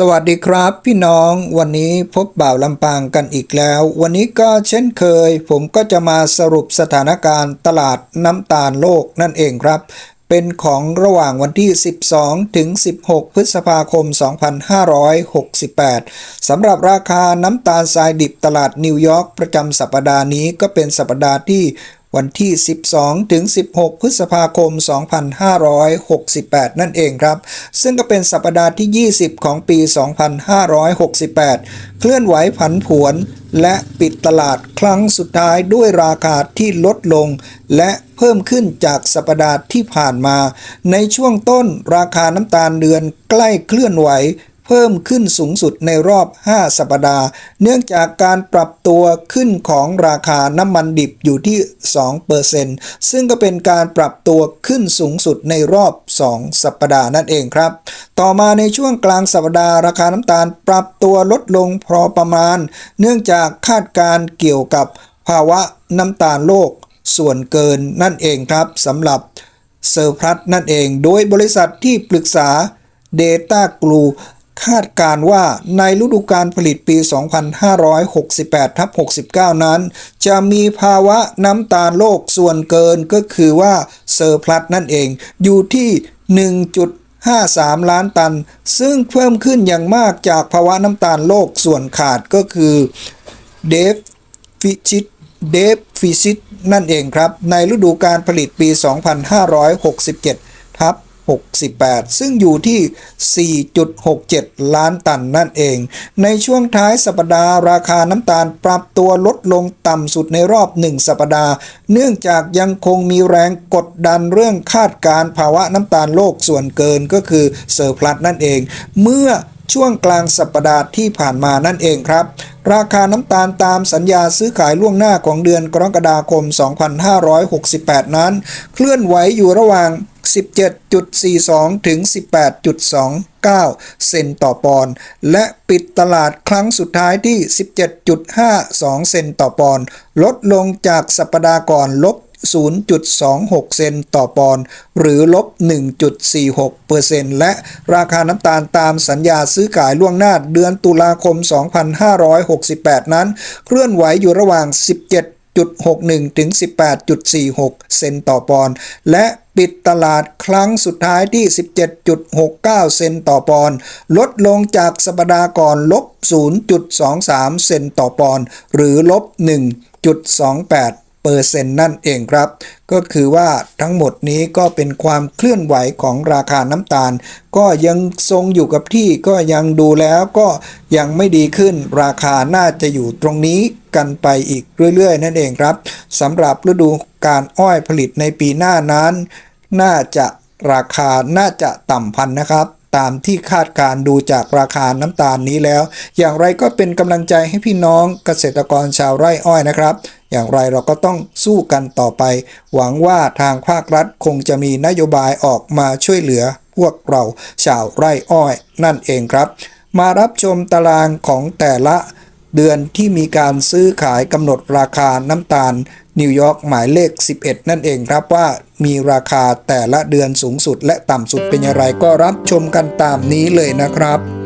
สวัสดีครับพี่น้องวันนี้พบบ่าวลำปางกันอีกแล้ว วันนี้ก็เช่นเคย ผมก็จะมาสรุปสถานการณ์ตลาดน้ำตาลโลกนั่นเองครับ เป็นของระหว่างวันที่ 12 ถึง 16 พฤษภาคม 2568 สำหรับราคาน้ำตาลทรายดิบตลาดนิวยอร์กประจำสัปดาห์นี้ก็เป็นสัปดาห์ที่ วันที่ 12 ถึง 16 พฤษภาคม 2568 นั่นเองครับ ซึ่งก็เป็นสัปดาห์ที่ 20 ของปี 2568 เคลื่อนไหวผันผวน และปิดตลาดครั้งสุดท้ายด้วยราคาที่ลดลง และเพิ่มขึ้นจากสัปดาห์ที่ผ่านมา ในช่วงต้นราคาน้ำตาลเดือนใกล้เคลื่อนไหว เพิ่มขึ้นสูงสุดในรอบ 5 สัปดาห์ เนื่องจากการปรับตัวขึ้นของราคาน้ำมันดิบอยู่ที่ 2%ซึ่งก็เป็นการปรับตัวขึ้นสูงสุดในรอบ 2 สัปดาห์นั่นเองครับ ต่อมาในช่วงกลางสัปดาห์ราคาน้ำตาลปรับตัวลดลงพอประมาณ เนื่องจากคาดการเกี่ยวกับภาวะน้ำตาลโลกส่วนเกินนั่นเองครับสำหรับเซอร์พลัสนั่นเอง โดยบริษัทที่ปรึกษา Data g l u คาดการณ์ว่าในฤดูกาลผลิตปี 2568ทับ69 นั้น จะมีภาวะน้ำตาลโลกส่วนเกินก็คือว่าเซอร์พลัสนั่นเองอยู่ที่ 1.53 ล้านตัน ซึ่งเพิ่มขึ้นอย่างมากจากภาวะน้ำตาลโลกส่วนขาดก็คือเดฟฟิชิตเดฟฟิชิตนั่นเองครับ ในฤดูการผลิตปี 2567ทับ 68 ซึ่งอยู่ที่ 4.67 ล้านตันนั่นเอง ในช่วงท้ายสัปดาห์ราคาน้ำตาลปรับตัวลดลงต่ำสุดในรอบ 1 สัปดาห์ เนื่องจากยังคงมีแรงกดดันเรื่องคาดการภาวะน้ำตาลโลกส่วนเกินก็คือเซอร์พลัสนั่นเอง เมื่อช่วงกลางสัปดาห์ที่ผ่านมานั่นเองครับ ราคาน้ำตาลตามสัญญาซื้อขายล่วงหน้าของเดือนกรกฎาคม 2568 นั้น เคลื่อนไหวอยู่ระหว่าง 17.42 ถึง 18.29 เซนต่อปอนด์และปิดตลาดครั้งสุดท้ายที่ 17.52 เซนต่อปอนด์ลดลงจากสัปดาห์ก่อนลบ0.26 เซนต่อปอนด์หรือลบ 1.46เปอร์เซ็นต์และราคาน้ำตาลตามสัญญาซื้อขายล่วงหน้าเดือนตุลาคม 2568 นั้น เคลื่อนไหวอยู่ระหว่าง 17 18.61 ถึง 18.46 เซนต่อปอนด์และปิดตลาดครั้งสุดท้ายที่ 17.69 เซนต่อปอนด์ลดลงจากสัปดาห์ก่อนลบ 0.23 เซนต่อปอนด์หรือลบ 1.28 เปอร์เซ็นต์นั่นเองครับ ก็คือว่าทั้งหมดนี้ก็เป็นความเคลื่อนไหวของราคาน้ำตาล ก็ยังทรงอยู่กับที่ก็ยังดูแล้วก็ยังไม่ดีขึ้นราคาน่าจะอยู่ตรงนี้กันไปอีกเรื่อยๆ นั่นเองครับสำหรับฤดูการอ้อยผลิตในปีหน้านั้น น่าจะราคาน่าจะต่ำพันนะครับตามที่คาดการดูจากราคาน้ำตาลนี้แล้ว อย่างไรก็เป็นกำลังใจให้พี่น้องเกษตรกรชาวไร่อ้อยนะครับ อย่างไรเราก็ต้องสู้กันต่อไป หวังว่าทางภาครัฐคงจะมีนโยบายออกมาช่วยเหลือพวกเราชาวไร่อ้อยนั่นเองครับ มารับชมตารางของแต่ละเดือนที่มีการซื้อขายกำหนดราคาน้ำตาลนิวยอร์กหมายเลข 11 นั่นเองครับว่ามีราคาแต่ละเดือนสูงสุดและต่ำสุดเป็นอย่างไรก็รับชมกันตามนี้เลยนะครับ